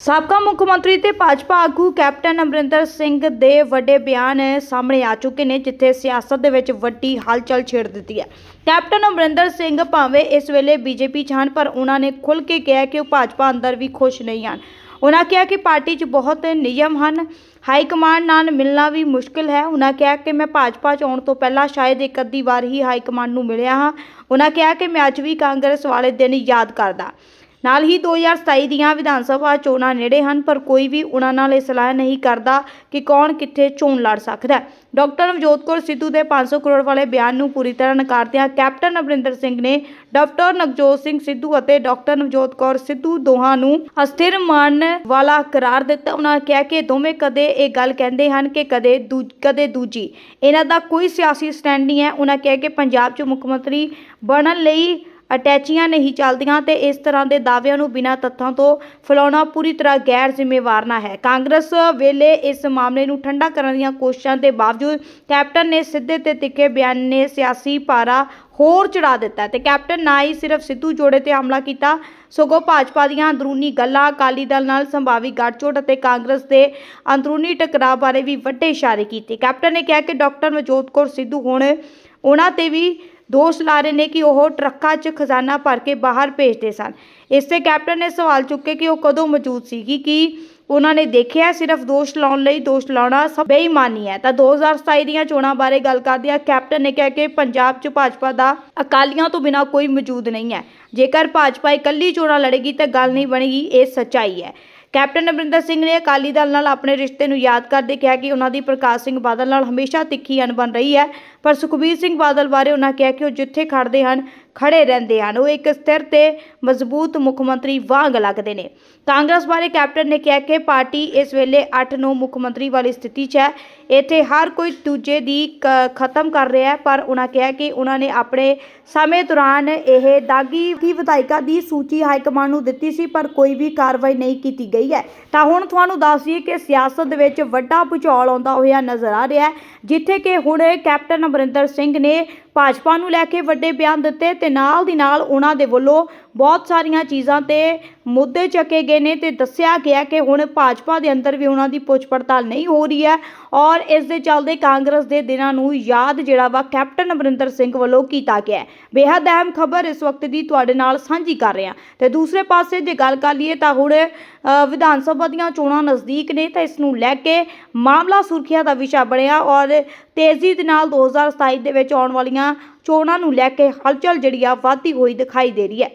ਸਾਬਕਾ ਮੁੱਖ ਮੰਤਰੀ ਤੇ ਭਾਜਪਾ ਆਗੂ ਕੈਪਟਨ ਅਮਰਿੰਦਰ ਸਿੰਘ ਦੇ ਵੱਡੇ ਬਿਆਨ ਸਾਹਮਣੇ ਆ ਚੁੱਕੇ ਨੇ, ਜਿੱਥੇ ਸਿਆਸਤ ਦੇ ਵਿੱਚ ਵੱਡੀ ਹਲਚਲ ਛੇੜ ਦਿੱਤੀ ਹੈ। ਕੈਪਟਨ ਅਮਰਿੰਦਰ ਸਿੰਘ ਭਾਵੇਂ ਇਸ ਵੇਲੇ ਬੀਜੇਪੀ 'ਚ ਹਨ, ਪਰ ਉਹਨਾਂ ਨੇ ਖੁੱਲ੍ਹ ਕੇ ਕਿਹਾ ਕਿ ਉਹ ਭਾਜਪਾ ਅੰਦਰ ਵੀ ਖੁਸ਼ ਨਹੀਂ ਹਨ। ਉਹਨਾਂ ਕਿਹਾ ਕਿ ਪਾਰਟੀ 'ਚ ਬਹੁਤ ਨਿਯਮ ਹਨ, ਹਾਈ ਕਮਾਂਡ ਨਾਲ ਮਿਲਣਾ ਵੀ ਮੁਸ਼ਕਿਲ ਹੈ। ਉਹਨਾਂ ਕਿਹਾ ਕਿ ਮੈਂ ਭਾਜਪਾ 'ਚ ਆਉਣ ਤੋਂ ਪਹਿਲਾਂ ਸ਼ਾਇਦ ਇੱਕ ਅੱਧੀ ਵਾਰ ਹੀ ਹਾਈ ਕਮਾਂਡ ਨੂੰ ਮਿਲਿਆ ਹਾਂ। ਉਹਨਾਂ ਕਿਹਾ ਕਿ ਮੈਂ ਅੱਜ ਵੀ ਕਾਂਗਰਸ ਵਾਲੇ ਦਿਨ ਯਾਦ ਕਰਦਾ। ਨਾਲ ਹੀ 2027 ਦੀਆਂ ਵਿਧਾਨ ਸਭਾ ਚੋਣਾਂ ਨੇੜੇ ਹਨ, ਪਰ ਕੋਈ ਵੀ ਉਹਨਾਂ ਨਾਲ ਇਹ ਸਲਾਹ ਨਹੀਂ ਕਰਦਾ ਕਿ ਕੌਣ ਕਿੱਥੇ ਚੋਣ ਲੜ ਸਕਦਾ ਹੈ। ਡਾਕਟਰ ਨਵਜੋਤ ਕੌਰ ਸਿੱਧੂ ਦੇ 500 ਕਰੋੜ ਵਾਲੇ ਬਿਆਨ ਨੂੰ ਪੂਰੀ ਤਰ੍ਹਾਂ ਨਕਾਰਦਿਆਂ ਕੈਪਟਨ ਅਮਰਿੰਦਰ ਸਿੰਘ ਨੇ ਡਾਕਟਰ ਨਵਜੋਤ ਸਿੰਘ ਸਿੱਧੂ ਅਤੇ ਡਾਕਟਰ ਨਵਜੋਤ ਕੌਰ ਸਿੱਧੂ ਦੋਹਾਂ ਨੂੰ ਅਸਥਿਰ ਮੰਨਣ ਵਾਲਾ ਕਰਾਰ ਦਿੱਤਾ। ਉਹਨਾਂ ਕਿਹਾ ਕਿ ਦੋਵੇਂ ਕਦੇ ਇਹ ਗੱਲ ਕਹਿੰਦੇ ਹਨ ਕਿ ਕਦੇ ਦੂ, ਕਦੇ ਦੂਜੀ। ਇਹਨਾਂ ਦਾ ਕੋਈ ਸਿਆਸੀ ਸਟੈਂਡ ਨਹੀਂ ਹੈ। ਉਹਨਾਂ ਕਿਹਾ ਕਿ ਪੰਜਾਬ 'ਚ ਮੁੱਖ ਮੰਤਰੀ ਬਣਨ ਲਈ ਅਟੈਚੀਆਂ ਨਹੀਂ ਚੱਲਦੀਆਂ ਤੇ ਇਸ ਤਰ੍ਹਾਂ ਦੇ ਦਾਅਵਿਆਂ ਨੂੰ ਬਿਨਾਂ ਤੱਥਾਂ ਤੋਂ ਫੈਲਾਉਣਾ ਪੂਰੀ ਤਰ੍ਹਾਂ ਗੈਰ ਜ਼ਿੰਮੇਵਾਰਨਾ ਹੈ। ਕਾਂਗਰਸ ਵੇਲੇ ਇਸ ਮਾਮਲੇ ਨੂੰ ਠੰਡਾ ਕਰਨ ਦੀਆਂ ਕੋਸ਼ਿਸ਼ਾਂ ਦੇ ਬਾਵਜੂਦ ਕੈਪਟਨ ਨੇ ਸਿੱਧੇ ਤੇ ਤਿੱਖੇ ਬਿਆਨ ਨੇ ਸਿਆਸੀ ਪਾਰਾ ਹੋਰ ਚੜਾ ਦਿੱਤਾ ਤੇ ਕੈਪਟਨ ਨਾ ਹੀ ਸਿਰਫ ਸਿੱਧੂ ਜੋੜੇ ਤੇ ਹਮਲਾ ਕੀਤਾ, ਸਗੋਂ ਭਾਜਪਾ ਦੀਆਂ ਅੰਦਰੂਨੀ ਗੱਲਾਂ ਅਕਾਲੀ ਦਲ ਨਾਲ ਸੰਭਾਵੀ ਗੱਠਜੋੜ ਅਤੇ ਕਾਂਗਰਸ ਦੇ ਅੰਦਰੂਨੀ ਟਕਰਾਅ ਬਾਰੇ ਵੀ ਵੱਡੇ ਇਸ਼ਾਰੇ ਕੀਤੇ। ਕੈਪਟਨ ਨੇ ਕਿਹਾ ਕਿ ਡਾਕਟਰ ਨਵਜੋਤ ਕੌਰ ਸਿੱਧੂ ਹੁਣ ਉਹਨਾਂ ਤੇ ਵੀ ਦੋਸ਼ ਲਾ ਰਹੇ ਨੇ ਕਿ ਉਹ ਟਰੱਕਾਂ 'ਚ ਖਜ਼ਾਨਾ ਭਰ ਕੇ ਬਾਹਰ ਭੇਜਦੇ ਸਨ। ਇਸ ਤੇ ਕੈਪਟਨ ਨੇ ਸਵਾਲ ਚੁੱਕੇ ਕਿ ਉਹ ਕਦੋਂ ਮੌਜੂਦ ਸੀਗੀ, ਕਿ ਉਹਨਾਂ ਨੇ ਦੇਖਿਆ ਸਿਰਫ ਦੋਸ਼ ਲਾਉਣ ਲਈ ਦੋਸ਼ ਲਾਉਣਾ ਸਭ ਬੇਈਮਾਨੀ ਹੈ। ਤਾਂ 2027 ਦੀਆਂ ਚੋਣਾਂ ਬਾਰੇ ਗੱਲ ਕਰਦਿਆਂ ਕੈਪਟਨ ਨੇ ਕਿਹਾ ਕਿ ਪੰਜਾਬ 'ਚ ਭਾਜਪਾ ਦਾ ਅਕਾਲੀਆਂ ਤੋਂ ਬਿਨਾਂ ਕੋਈ ਮੌਜੂਦ ਨਹੀਂ ਹੈ। ਜੇਕਰ ਭਾਜਪਾ ਇਕੱਲੀ ਚੋਣਾਂ ਲੜੇਗੀ ਤਾਂ ਗੱਲ ਨਹੀਂ ਬਣੇਗੀ, ਇਹ ਸੱਚਾਈ ਹੈ। ਕੈਪਟਨ ਅਮਰਿੰਦਰ ਸਿੰਘ ਨੇ ਅਕਾਲੀ ਦਲ ਨਾਲ ਆਪਣੇ ਰਿਸ਼ਤੇ ਨੂੰ ਯਾਦ ਕਰਦੇ ਕਿਹਾ ਕਿ ਉਹਨਾਂ ਦੀ ਪ੍ਰਕਾਸ਼ ਸਿੰਘ ਬਾਦਲ ਨਾਲ ਹਮੇਸ਼ਾ ਤਿੱਖੀ ਅਣਬਣ ਰਹੀ ਹੈ। ਪਰ ਸੁਖਬੀਰ ਸਿੰਘ ਬਾਦਲ ਬਾਰੇ ਉਹਨਾਂ ਕਿਹਾ ਕਿ ਉਹ ਜਿੱਥੇ ਖੜਦੇ ਹਨ ਖੜੇ ਰਹਿੰਦੇ ਹਨ। ਉਹ ਇੱਕ ਸਥਿਰ ਤੇ ਮਜ਼ਬੂਤ ਮੁੱਖ ਮੰਤਰੀ ਵਾਂਗ ਲੱਗਦੇ ਨੇ। ਕਾਂਗਰਸ ਬਾਰੇ ਕੈਪਟਨ ਨੇ ਕਿਹਾ ਕਿ ਪਾਰਟੀ ਇਸ ਵੇਲੇ 8-9 ਮੁੱਖ ਮੰਤਰੀ ਵਾਲੀ ਸਥਿਤੀ 'ਚ ਹੈ। ਇੱਥੇ ਹਰ ਕੋਈ ਦੂਜੇ ਦੀ ਕ- ਖਤਮ ਕਰ ਰਿਹਾ ਹੈ, ਪਰ ਉਹਨਾਂ ਕਿਹਾ ਕਿ ਉਹਨਾਂ ਨੇ ਆਪਣੇ ਸਮੇਂ ਦੌਰਾਨ ਇਹ ਦਾਗੀ ਦੀ ਵਿਧਾਇਕਾਂ ਦੀ ਸੂਚੀ ਹਾਈ ਕਮਾਂਡ ਨੂੰ ਦਿੱਤੀ ਸੀ, ਪਰ ਕੋਈ ਵੀ ਕਾਰਵਾਈ ਨਹੀਂ ਕੀਤੀ ਗਈ ਹੈ। ਤਾਂ ਹੁਣ ਤੁਹਾਨੂੰ ਦੱਸ ਦਈਏ ਕਿ ਸਿਆਸਤ ਦੇ ਵਿੱਚ ਵੱਡਾ ਭੁਚਾਲ ਆਉਂਦਾ ਹੋਇਆ ਨਜ਼ਰ ਆ ਰਿਹਾ ਹੈ, ਜਿੱਥੇ ਕਿ ਹੁਣ ਕੈਪਟਨ ਅਮਰਿੰਦਰ ਸਿੰਘ ਨੇ ਭਾਜਪਾ ਨੂੰ ਲੈ ਕੇ ਵੱਡੇ ਬਿਆਨ ਦਿੱਤੇ ਤੇ ਨਾਲ ਦੀ ਨਾਲ ਉਹਨਾਂ ਦੇ ਵੱਲੋਂ ਬਹੁਤ ਸਾਰੀਆਂ ਚੀਜ਼ਾਂ ਤੇ ਮੁੱਦੇ ਚੱਕੇ ਗਏ ਨੇ ਤੇ ਦੱਸਿਆ ਗਿਆ ਕਿ ਹੁਣ ਭਾਜਪਾ ਦੇ ਅੰਦਰ ਵੀ ਉਹਨਾਂ ਦੀ ਪੁੱਛ ਪੜਤਾਲ ਨਹੀਂ ਹੋ ਰਹੀ ਹੈ ਔਰ ਇਸ ਦੇ ਚੱਲਦੇ ਕਾਂਗਰਸ ਦੇ ਦਿਨਾਂ ਨੂੰ ਯਾਦ ਜਿਹੜਾ ਵਾ ਕੈਪਟਨ ਅਮਰਿੰਦਰ ਸਿੰਘ ਵੱਲੋਂ ਕੀਤਾ ਗਿਆ ਹੈ। ਬੇहद ਅਹਿਮ ਖਬਰ ਇਸ ਵਕਤ ਦੀ ਤੁਹਾਡੇ ਨਾਲ ਸਾਂਝੀ ਕਰ ਰਹੇ ਹਾਂ। ਤੇ ਦੂਸਰੇ ਪਾਸੇ ਜੇ ਗੱਲ ਕਰ ਲਈਏ ਤਾਂ ਹੁਣ ਵਿਧਾਨ ਸਭਾ ਦੀਆਂ ਚੋਣਾਂ ਨਜ਼ਦੀਕ ਨੇ ਤਾਂ ਇਸ ਨੂੰ ਲੈ ਕੇ ਮਾਮਲਾ ਸੁਰਖੀਆਂ ਦਾ ਵਿਸ਼ਾ ਬਣਿਆ ਔਰ ਤੇਜ਼ੀ ਦੇ ਨਾਲ 2027 ਦੇ ਵਿੱਚ ਆਉਣ ਵਾਲੀਆਂ ਚੋਣਾਂ ਨੂੰ ਲੈ ਕੇ ਹਲਚਲ ਜਿਹੜੀ ਆ ਵਧਦੀ ਹੋਈ ਦਿਖਾਈ ਦੇ ਰਹੀ ਹੈ।